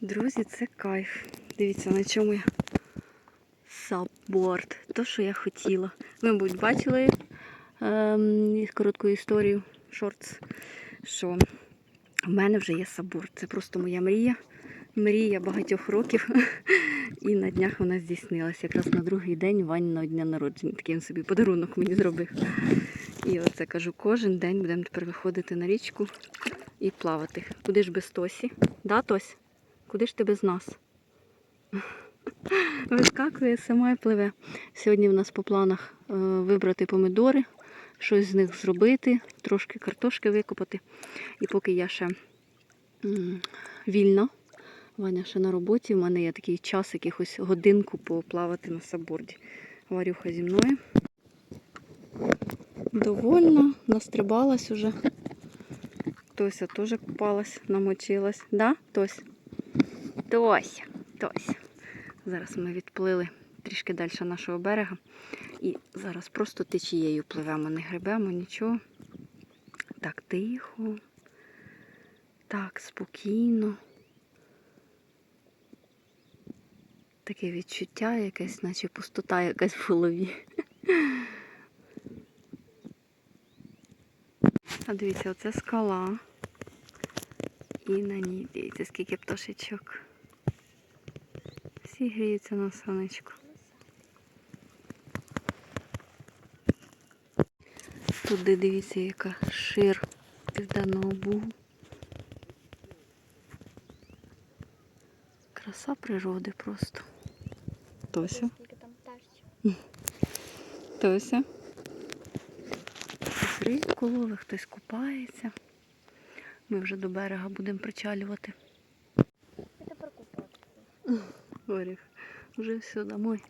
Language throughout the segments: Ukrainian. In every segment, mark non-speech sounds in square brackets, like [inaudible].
Друзі, це кайф. Дивіться, на чому я. Сабборд. То, що я хотіла. Ви, мабуть, бачили ем, коротку історію шортс, що в мене вже є сабборд. Це просто моя мрія. Мрія багатьох років. [laughs] І на днях вона здійснилася. Якраз на другий день Ваніного дня народження. Такий він собі подарунок мені зробив. І оце кажу, кожен день будемо тепер виходити на річку і плавати. Куди ж без Тосі? Да, Тось? Куди ж ти без нас? [laughs] Вискакує сама і пливе. Сьогодні в нас по планах е, вибрати помидори, щось з них зробити, трошки картошки викопати. І поки я ще вільна, Ваня ще на роботі, в мене є такий час, якихось годинку поплавати на саборді. Варюха зі мною. Довольна, настрибалась уже. Тося теж купалась, намочилась. Да, Тось? Тося, Тося. Зараз ми відплили трішки далі нашого берега. І зараз просто течією пливемо, не гребемо, нічого. Так, тихо. Так, спокійно. Таке відчуття якесь, наче пустота якась в голові. [laughs] А дивіться, оце скала. І на ній, дивіться, скільки пташечок. Всі гріються на сонечку. Туди дивіться, яка шир південного бугу. Краса природи просто. Тося. Скільки там пташечок. Тося. Хтось рибку ловить, хтось купається. Ми вже до берега будемо причалювати. Горіх. Вже все домой.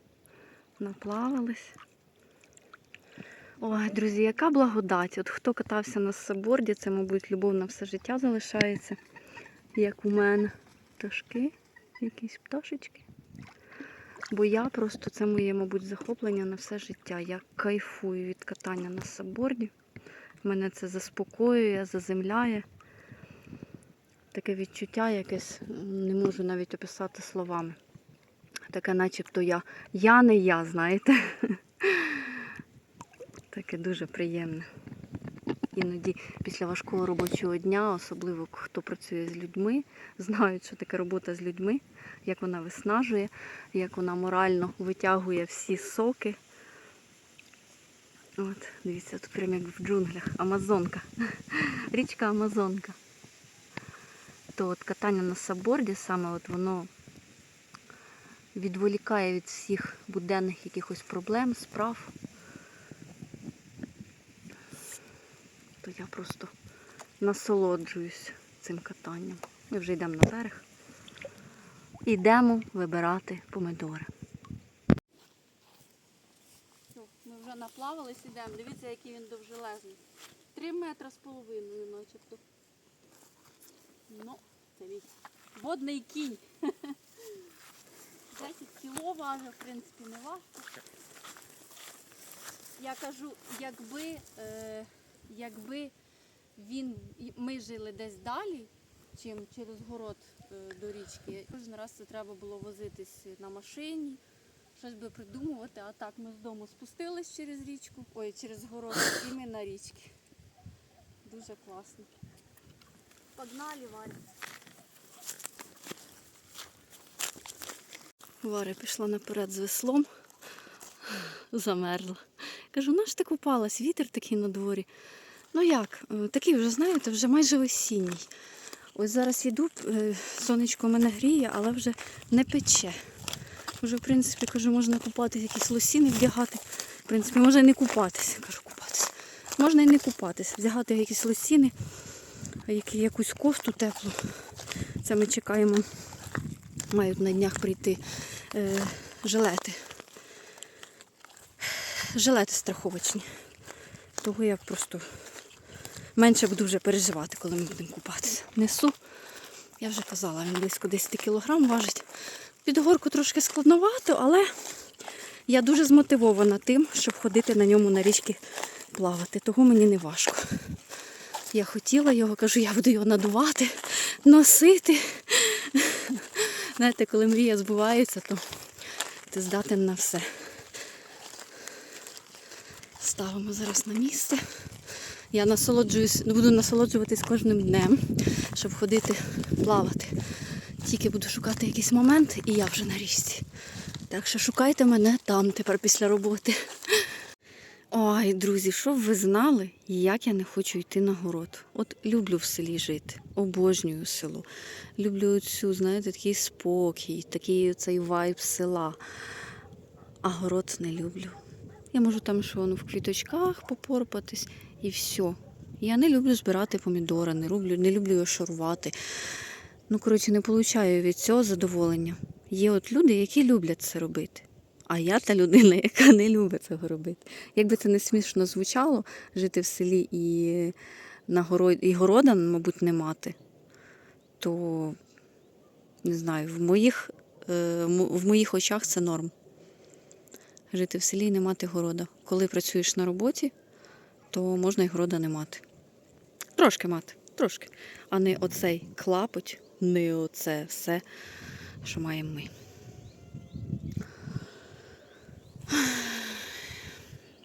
Наплавались. Ой, друзі, яка благодать. От хто катався на саборді, це, мабуть, любов на все життя залишається. Як у мене. Пташки, якісь пташечки. Бо я просто це моє, мабуть, захоплення на все життя. Я кайфую від катання на саборді. Мене це заспокоює, заземляє. Таке відчуття якесь не можу навіть описати словами. Таке начебто я. Я не я, знаєте. [laughs] Таке дуже приємне. Іноді після важкого робочого дня, особливо хто працює з людьми, знають, що таке робота з людьми, як вона виснажує, як вона морально витягує всі соки. От, дивіться, тут прямо як в джунглях. Амазонка. [laughs] Річка Амазонка. То от катання на саборді саме от воно відволікає від всіх буденних якихось проблем, справ. То я просто насолоджуюсь цим катанням. Ми вже йдемо на берег. Йдемо вибирати помидори. Ми вже наплавались, ідемо. Дивіться, який він довжелезний. Три метри з половиною, начебто. Ну, мій водний кінь. [laughs] 10 кіло важив, в принципі, не важко. Я кажу, якби, е, якби він, ми жили десь далі, чим через город е, до річки, кожен раз це треба було возитись на машині, щось би придумувати, а так ми з дому спустились через річку, ой, через город, і ми на річці. Дуже класно. Погнали, Валя. Варя пішла наперед з веслом, замерзла. Кажу, ж ти купалась, вітер такий на дворі. Ну як, е, такий вже, знаєте, вже майже осінній. Ось зараз йду, е, сонечко мене гріє, але вже не пече. Вже, в принципі, кажу, можна купатись, якісь лосіни вдягати. В принципі, можна і не купатися. Кажу, купатися. Можна і не купатися, вдягати якісь лосіни, якусь кофту теплу. Це ми чекаємо. Мають на днях прийти е, жилети. Жилети страховочні. Того я просто менше буду вже переживати, коли ми будемо купатися. Несу, я вже казала, він близько 10 кілограм важить. Під горку трошки складновато, але я дуже змотивована тим, щоб ходити на ньому на річки плавати. Того мені не важко. Я хотіла його, кажу, я буду його надувати, носити. Знаєте, коли мрія збувається, то ти здатен на все. Ставимо зараз на місце. Я насолоджуюсь, буду насолоджуватись кожним днем, щоб ходити плавати. Тільки буду шукати якийсь момент, і я вже на річці. Так що шукайте мене там тепер після роботи. Ой, друзі, щоб ви знали, як я не хочу йти на город. От люблю в селі жити, обожнюю село. Люблю цю, знаєте, такий спокій, такий цей вайб села. А город не люблю. Я можу там що ну, в квіточках попорпатись і все. Я не люблю збирати помідори, не люблю, не люблю його шарувати. Ну, коротше, не получаю від цього задоволення. Є от люди, які люблять це робити. А я та людина, [laughs] яка не любить цього робити. Якби це не смішно звучало, жити в селі і, на город... і города, мабуть, не мати, то не знаю, в моїх, е, в моїх очах це норм. Жити в селі і не мати города. Коли працюєш на роботі, то можна і города не мати. Трошки мати, трошки. А не оцей клапоть, не оце все, що маємо ми.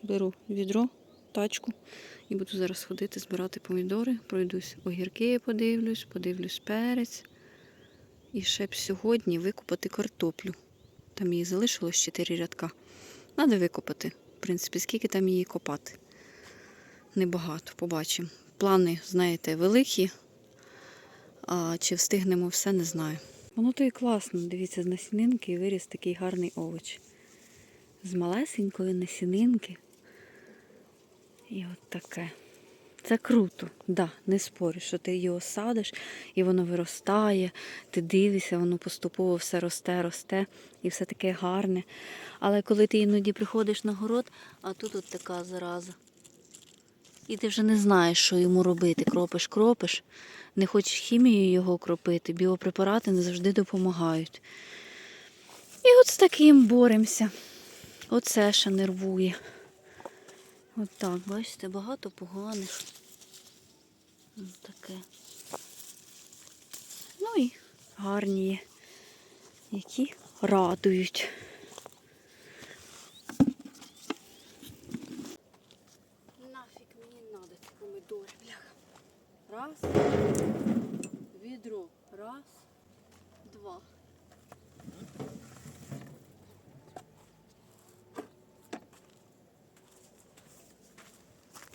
Беру відро, тачку і буду зараз ходити збирати помідори. Пройдусь огірки, подивлюсь, подивлюсь перець. І ще б сьогодні викопати картоплю. Там її залишилось 4 рядка. Треба викопати. В принципі, скільки там її копати. Небагато, побачимо. Плани, знаєте, великі. А чи встигнемо все, не знаю. Воно то і класно. Дивіться, з насінинки виріс такий гарний овоч. З малесенької насінинки. І от таке. Це круто, да, не спорю, що ти його садиш і воно виростає, ти дивишся, воно поступово все росте, росте і все таке гарне. Але коли ти іноді приходиш на город, а тут от така зараза. І ти вже не знаєш, що йому робити. Кропиш, кропиш, не хочеш хімією його кропити, біопрепарати не завжди допомагають. І от з таким боремося. Оце ще нервує. От бачите, багато поганих. Ось таке. Ну і гарні які радують. Нафіг мені надо ці помидори, бляха. Раз. Відро. Раз. Два.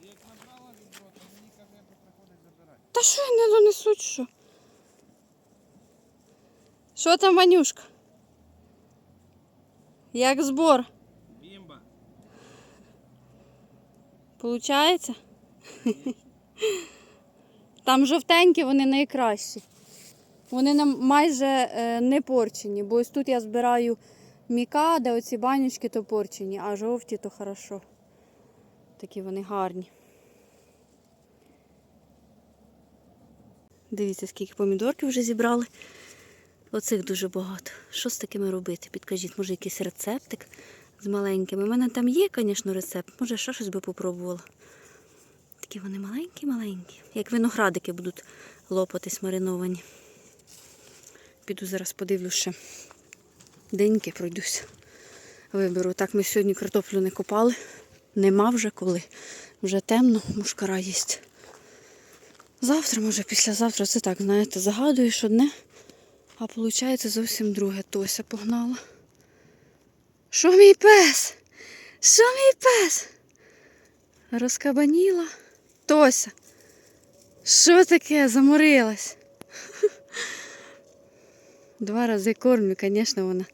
Як набрала відро, то мені каже, що приходить забирати. Та що не донесуть, що? Що там, Ванюшка? Як збор? Бімба. Получається? [laughs] Там жовтенькі, вони найкращі. Вони нам майже е, не порчені, бо ось тут я збираю міка, де оці банючки то порчені, а жовті то хорошо. Такі вони гарні. Дивіться, скільки помідорків вже зібрали. Оцих дуже багато. Що з такими робити? Підкажіть, може якийсь рецептик з маленькими. У мене там є, звісно, рецепт. Може, ще щось би попробувала. Такі вони маленькі-маленькі. Як виноградики будуть лопатись мариновані. Піду зараз подивлюсь ще. Деньки пройдусь. Виберу. Так ми сьогодні картоплю не копали. Нема вже коли. Вже темно, мушкара їсть. Завтра, може, післязавтра, це так, знаєте, загадуєш одне, а виходить зовсім друге. Тося погнала. Що мій пес? Що мій пес? Розкабаніла. Тося. Що таке? Заморилась? [laughs] Два рази кормлю, звісно, вона.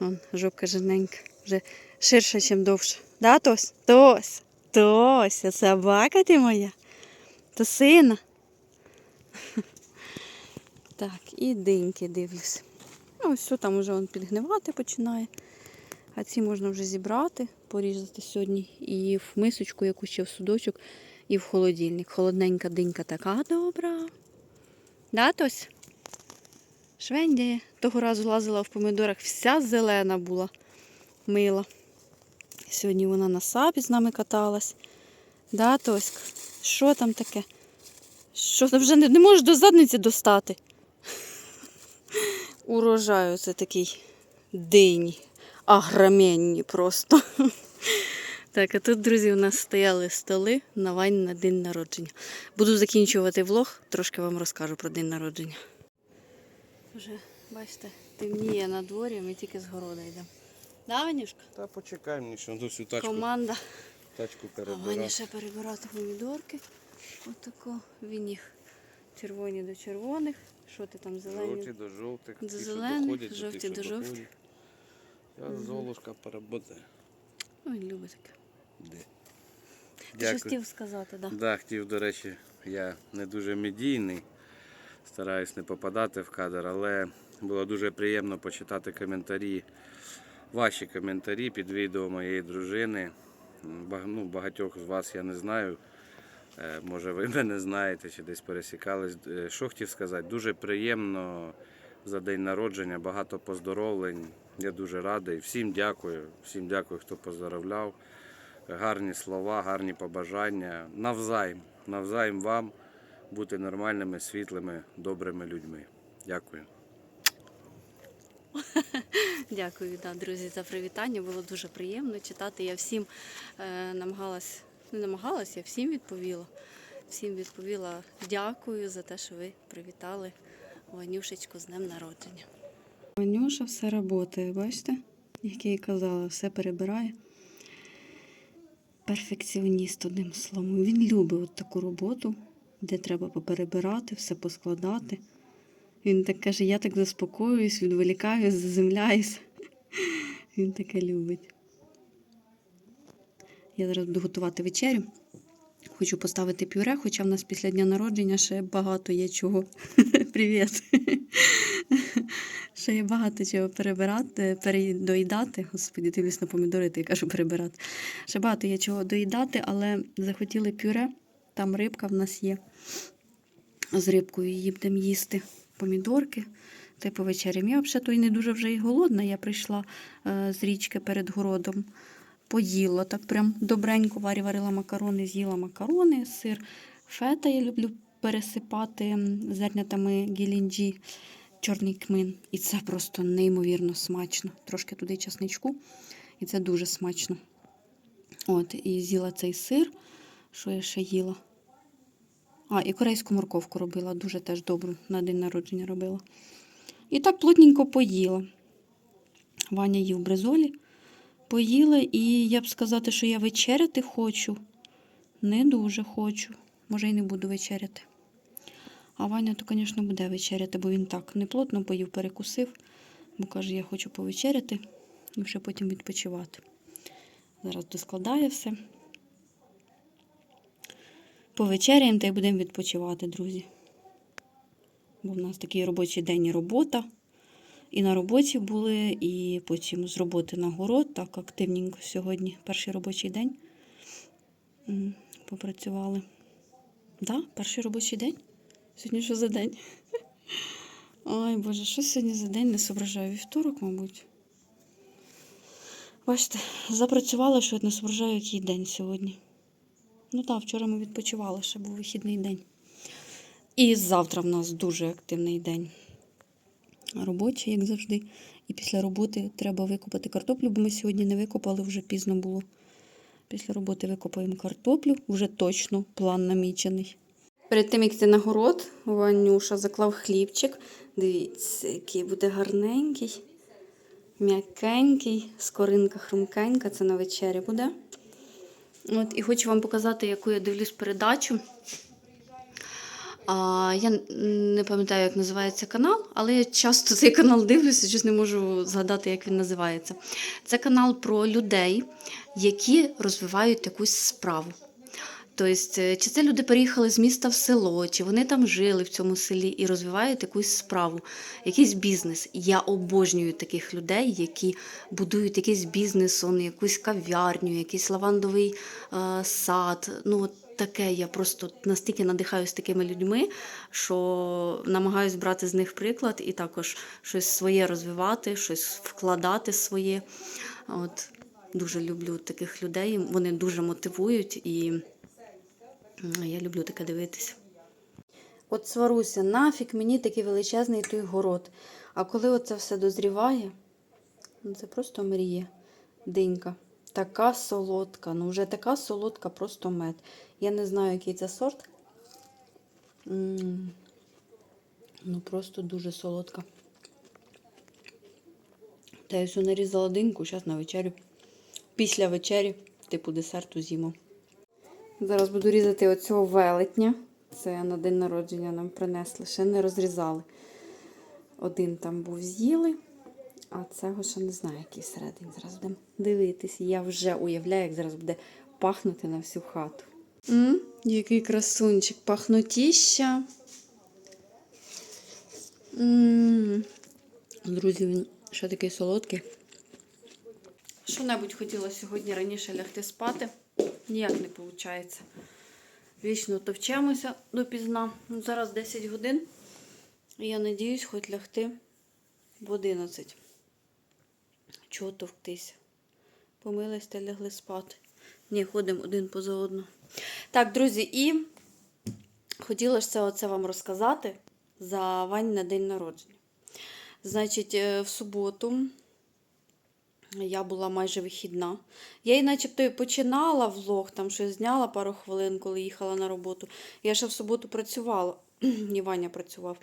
Вон, жопка жирненька. Вже ширша, ніж довша. Да, Тось? Тось. Тося, собака ти моя. То сина. [laughs] Так, і диньки дивлюсь. Ну, ось все там вже підгнивати починає. А ці можна вже зібрати, порізати сьогодні і в мисочку, якусь ще в судочок, і в холодильник. Холодненька динька така добра. Да, Тось? Того разу лазила в помидорах, вся зелена була, мила. Сьогодні вона на сапі з нами каталась. Да? Що там таке? Що вже не, не можеш до задниці достати? [laughs] урожаю. Це такий дині, агроменні просто. [laughs] Так, а тут, друзі, у нас стояли столи на вань на день народження. Буду закінчувати влог, трошки вам розкажу про день народження. Вже, бачите, темніє на дворі, ми тільки з города йдемо. Да, Ванюшка? Та почекай мені, що ну, всю тачку, Команда. тачку А Ваня ще перебирати помідорки. Отако. Він їх червоні до червоних. Що ти там зелені? Жовті до жовтих, До ті, зелених, доходять, жовті ті, до жовтих. Я золушка поработаю. Ой, любить таке. Де? Ти щось хотів сказати, так? Да? Да, хотів, до речі, я не дуже медійний, стараюсь не попадати в кадр, але було дуже приємно почитати коментарі, ваші коментарі під відео моєї дружини. Ну, багатьох з вас я не знаю. Е, Може, ви мене знаєте чи десь пересікались. Е, Що хотів сказати? Дуже приємно за день народження, багато поздоровлень. Я дуже радий. Всім дякую, всім дякую, хто поздоровляв гарні слова, гарні побажання. Навзаєм, навзаєм вам бути нормальними, світлими, добрими людьми. Дякую. [laughs] Дякую, да, друзі, за привітання. Було дуже приємно читати. Я всім е, намагалась, не намагалась, я всім відповіла. Всім відповіла дякую за те, що ви привітали Ванюшечку з днем народження. Ванюша все працює, бачите? Як я і казала, все перебирає. Перфекціоніст, одним словом. Він любить от таку роботу, де треба поперебирати, все поскладати. Він так каже, я так заспокоююсь, відволікаюсь, заземляюсь. Він таке любить. Я зараз буду готувати вечерю. Хочу поставити пюре, хоча в нас після дня народження ще багато є чого. [laughs] Привіт. Ще є багато чого перебирати, передоїдати. Господи, дивлюсь на помідори, я кажу перебирати. Ще багато є чого доїдати, але захотіли пюре. Там рибка в нас є. З рибкою її будемо їсти помідорки. Та й повечерям. Я взагалі не дуже вже і голодна. Я прийшла е, з річки перед городом, поїла так прям добренько, варі варила макарони, з'їла макарони, сир фета я люблю пересипати зернятами гілінджі, чорний кмин. І це просто неймовірно смачно. Трошки туди часничку, і це дуже смачно. От, і з'їла цей сир, що я ще їла. А, і корейську морковку робила, дуже теж добру на день народження робила. І так плотненько поїла. Ваня їв бризолі. Поїла, і я б сказати, що я вечеряти хочу. Не дуже хочу. Може, і не буду вечеряти. А Ваня, то, звісно, буде вечеряти, бо він так неплотно поїв, перекусив, бо каже, я хочу повечеряти і вже потім відпочивати. Зараз доскладає все. Повечеряємо та й будемо відпочивати, друзі. Бо в нас такий робочий день і робота. І на роботі були, і потім з роботи на город. Так активненько сьогодні. Перший робочий день. Попрацювали. Да, перший робочий день. Сьогодні що за день? [laughs] Ой, Боже, що сьогодні за день не соображаю? Вівторок, мабуть. Бачите, запрацювала, що я не соображаю, який день сьогодні. Ну так, вчора ми відпочивали, ще був вихідний день. І завтра в нас дуже активний день. Робочий, як завжди. І після роботи треба викопати картоплю, бо ми сьогодні не викопали, вже пізно було. Після роботи викопаємо картоплю, вже точно план намічений. Перед тим, як йти на город, Ванюша заклав хлібчик. Дивіться, який буде гарненький, м'якенький, скоринка хрумкенька, це на вечері буде. От, і хочу вам показати, яку я дивлюсь передачу. А, я не пам'ятаю, як називається канал, але я часто цей канал дивлюся, щось не можу згадати, як він називається. Це канал про людей, які розвивають якусь справу. Тобто, е, чи це люди переїхали з міста в село, чи вони там жили в цьому селі і розвивають якусь справу, якийсь бізнес. Я обожнюю таких людей, які будують якийсь бізнес, якусь кав'ярню, якийсь лавандовий е, сад. Ну, таке я просто настільки надихаюсь такими людьми, що намагаюсь брати з них приклад і також щось своє розвивати, щось вкладати своє. От, дуже люблю таких людей. Вони дуже мотивують і. Я люблю таке дивитися. От сваруся, нафіг мені такий величезний той город. А коли оце все дозріває, ну це просто мрія. Динька. Така солодка. Ну, вже така солодка, просто мед. Я не знаю, який це сорт. Ну, просто дуже солодка. Та я всю нарізала диньку, зараз на вечерю. Після вечері, типу десерту з'їмо. Зараз буду різати оцього велетня. Це на день народження нам принесли, ще не розрізали. Один там був з'їли, а цього ще не знаю, який всередині. Зараз будемо дивитися. Я вже уявляю, як зараз буде пахнути на всю хату. М? Який красунчик, пахнотіща. М. Друзі, він ще такий солодкий. Що-небудь хотіла сьогодні раніше лягти спати, ніяк не виходить. Вічно товчемося допізна. Зараз 10 годин. І я надіюсь, хоч лягти в 11. Чого товктися? Помились та лягли спати. Ні, ходимо один поза одну. Так, друзі, і хотіла ж це оце вам розказати за Вань на день народження. Значить, е, в суботу я була майже вихідна. Я і начебто і починала влог, там щось зняла пару хвилин, коли їхала на роботу. Я ще в суботу працювала, [clears throat] і Ваня працював.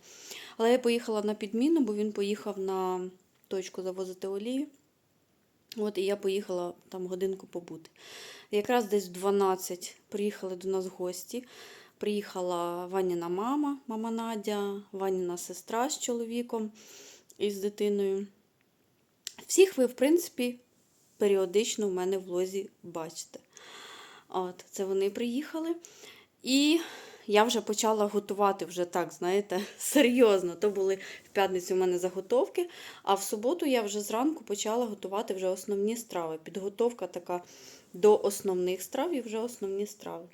Але я поїхала на підміну, бо він поїхав на точку завозити олію. От, і я поїхала там годинку побути. Якраз десь в 12 приїхали до нас гості. Приїхала Ваніна мама, мама Надя, Ваніна сестра з чоловіком і з дитиною. Всіх ви, в принципі, періодично в мене в лозі бачите. От, це вони приїхали. І я вже почала готувати вже так, знаєте, [laughs] серйозно. То були в п'ятницю у мене заготовки, а в суботу я вже зранку почала готувати вже основні страви. Підготовка така до основних страв і вже основні страви.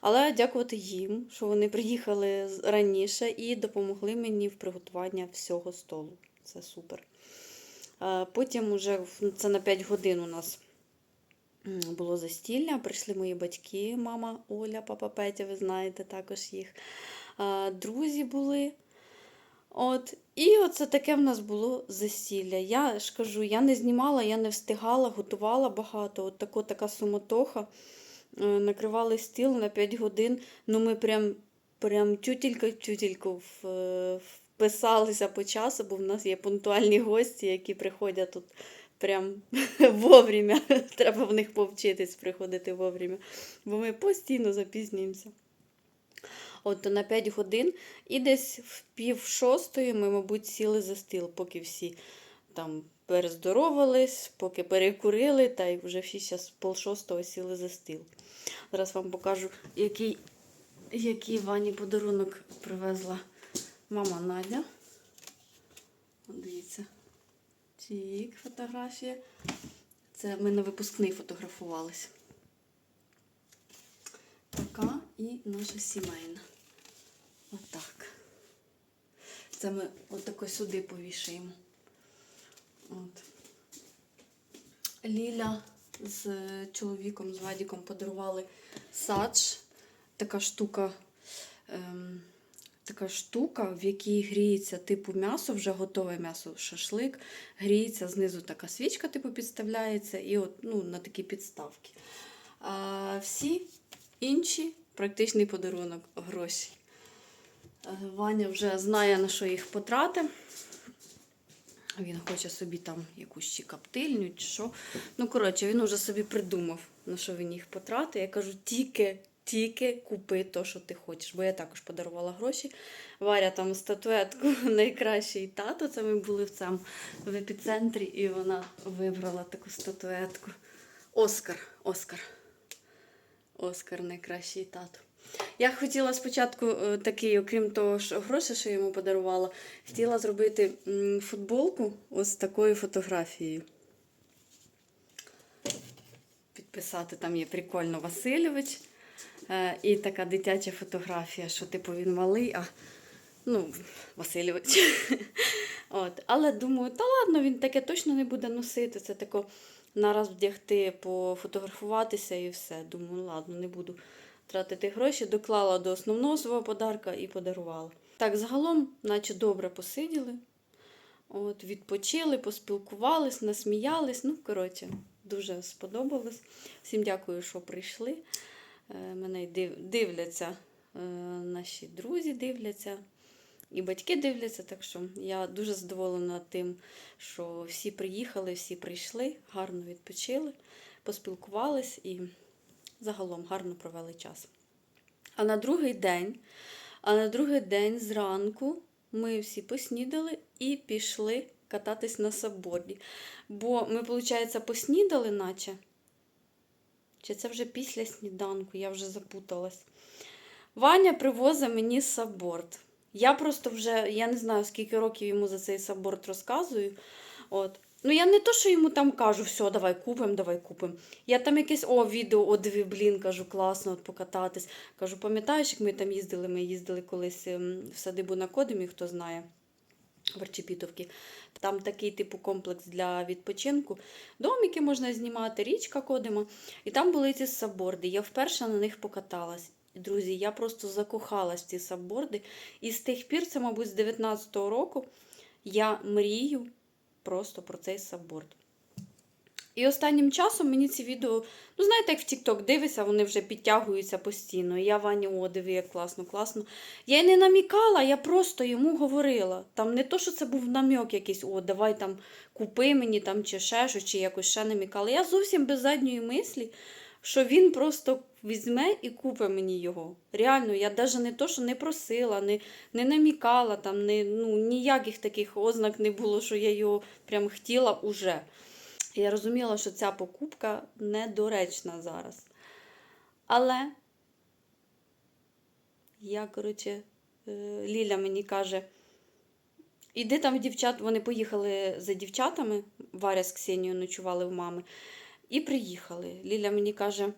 Але дякувати їм, що вони приїхали раніше і допомогли мені в приготуванні всього столу. Це супер. Е, Потім уже це на 5 годин у нас було застілля. Прийшли мої батьки, мама Оля, папа Петя, ви знаєте також їх. Друзі були. От, і оце таке в нас було застілля. Я ж кажу, я не знімала, я не встигала, готувала багато. От тако, така суматоха. Е, Накривали стіл на 5 годин. Ну, ми прям, прям тютілька-тютільку е, вписалися по часу, бо в нас є пунктуальні гості, які приходять тут прям [laughs] вовремя. [laughs] Треба в них повчитись приходити вовремя, бо ми постійно запізнюємося. От на 5 годин, і десь в пів шостої ми, мабуть, сіли за стіл, поки всі там перездоровались, поки перекурили, та й вже всі зараз пол шостого сіли за стіл. Зараз вам покажу, який, який Вані подарунок привезла мама Надя. Дивіться. Тік, фотографія. Це ми на випускний фотографувались. Така і наша сімейна. Отак. Це ми отако сюди повішаємо. От. Ліля з чоловіком, з Вадіком подарували садж. Така штука, ем, така штука, в якій гріється типу м'ясо, вже готове м'ясо, шашлик. Гріється знизу така свічка, типу, підставляється, і от, ну, на такі підставки. А всі інші практичний подарунок гроші. Е, Ваня вже знає, на що їх потрати. Він хоче собі там якусь чи каптильню, чи що. Ну, коротше, він вже собі придумав, на що він їх потратить. Я кажу, тільки, тільки купи то, що ти хочеш. Бо я також подарувала гроші. Варя там статуетку [laughs] найкращий тато. Це ми були в цьому в епіцентрі, і вона вибрала таку статуетку. Оскар. Оскар. Оскар найкращий тато. Я хотіла спочатку е, такий, окрім того, що гроші, що йому подарувала, хотіла зробити футболку ось такою фотографією. Підписати там є прикольно Васильович. Е, і така дитяча фотографія, що типу він малий, а ну, Васильович. [laughs] От. Але думаю, та ладно, він таке точно не буде носити. Це тако нараз вдягти, пофотографуватися і все. Думаю, ладно, не буду тратити гроші. Доклала до основного свого подарка і подарувала. Так, загалом, наче добре посиділи. От, відпочили, поспілкувались, насміялись. Ну, коротше, дуже сподобалось. Всім дякую, що прийшли. Е, Мене дивляться, е, наші друзі дивляться, і батьки дивляться. Так що я дуже задоволена тим, що всі приїхали, всі прийшли, гарно відпочили, поспілкувались і загалом гарно провели час. А на другий день, а на другий день зранку ми всі поснідали і пішли кататись на сабборді. Бо ми, виходить, поснідали, наче. Чи це вже після сніданку, я вже запуталась. Ваня привозить мені сабборд. Я просто вже, я не знаю, скільки років йому за цей сабборд розказую. От. Ну, я не то, що йому там кажу, все, давай купимо, давай купимо. Я там якесь о, відео, о, диви, блін, кажу, класно от покататись. Кажу, пам'ятаєш, як ми там їздили? Ми їздили колись ем, в садибу на Кодимі, хто знає, в Арчепітовці. Там такий типу комплекс для відпочинку. Домики можна знімати, річка Кодима. І там були ці сабборди. Я вперше на них покаталась. Друзі, я просто закохалась в ці сабборди. І з тих пір, це, мабуть, з 19-го року, я мрію просто про цей сабборд. І останнім часом мені ці відео, ну знаєте, як в TikTok дивишся, вони вже підтягуються постійно. І я Вані, о, як класно, класно. Я й не намікала, я просто йому говорила. Там не то, що це був намік якийсь, о, давай там купи мені там чи ще щось, чи якось ще намікала. Я зовсім без задньої мислі, що він просто візьме і купить мені його. Реально, я навіть не то, що не просила, не, не намікала, там, не, ну, ніяких таких ознак не було, що я його прям хотіла уже. Я розуміла, що ця покупка недоречна зараз. Але я, коротше, е, Ліля мені каже, іди там дівчат, вони поїхали за дівчатами, Варя з Ксенією ночували в мами, і приїхали. Ліля мені каже,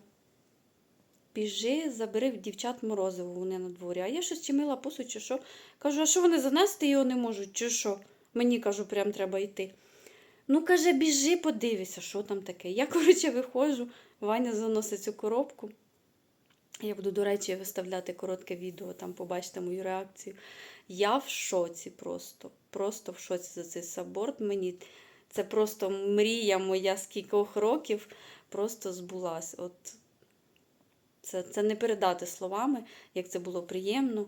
біжи, забери в дівчат морозиво, вони на дворі. А я щось чи мила посуд, чи що. Кажу, а що вони занести його не можуть, чи що? Мені кажу, прям треба йти. Ну, каже, біжи, подивися, що там таке. Я, [laughs] коротше, виходжу, Ваня заносить цю коробку. Я буду, до речі, виставляти коротке відео, там побачите мою реакцію. Я в шоці просто. Просто в шоці за цей сабборд. Мені це просто мрія моя з кількох років просто збулась. От це, це не передати словами, як це було приємно,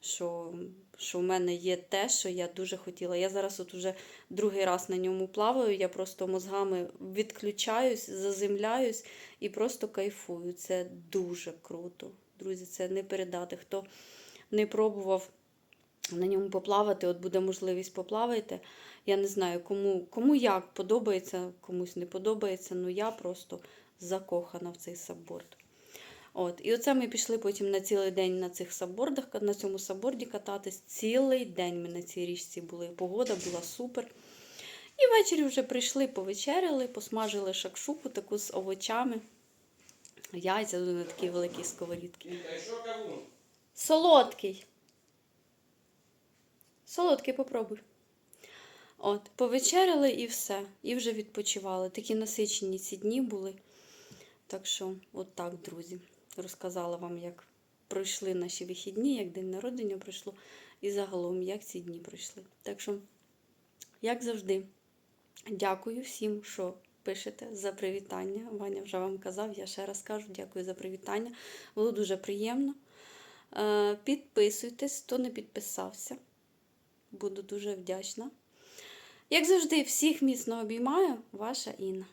що, що в мене є те, що я дуже хотіла. Я зараз от уже другий раз на ньому плаваю, я просто мозгами відключаюсь, заземляюсь і просто кайфую. Це дуже круто. Друзі, це не передати. Хто не пробував на ньому поплавати, от буде можливість поплавайте. Я не знаю, кому, кому як подобається, комусь не подобається, але я просто закохана в цей сабборд. От. І оце ми пішли потім на цілий день на цих саббордах, на цьому сабборді кататись. Цілий день ми на цій річці були. Погода була супер. І ввечері вже прийшли, повечеряли, посмажили шакшуку таку з овочами. Яйця на такій великій сковорідці. Солодкий. Солодкий попробуй. От, повечеряли і все. І вже відпочивали. Такі насичені ці дні були. Так що, от так, друзі, розказала вам, як пройшли наші вихідні, як день народження пройшло, і загалом, як ці дні пройшли. Так що, як завжди, дякую всім, що пишете за привітання. Ваня вже вам казав, я ще раз кажу, дякую за привітання. Було дуже приємно. Е, Підписуйтесь, хто не підписався. Буду дуже вдячна. Як завжди, всіх міцно обіймаю, ваша Інна.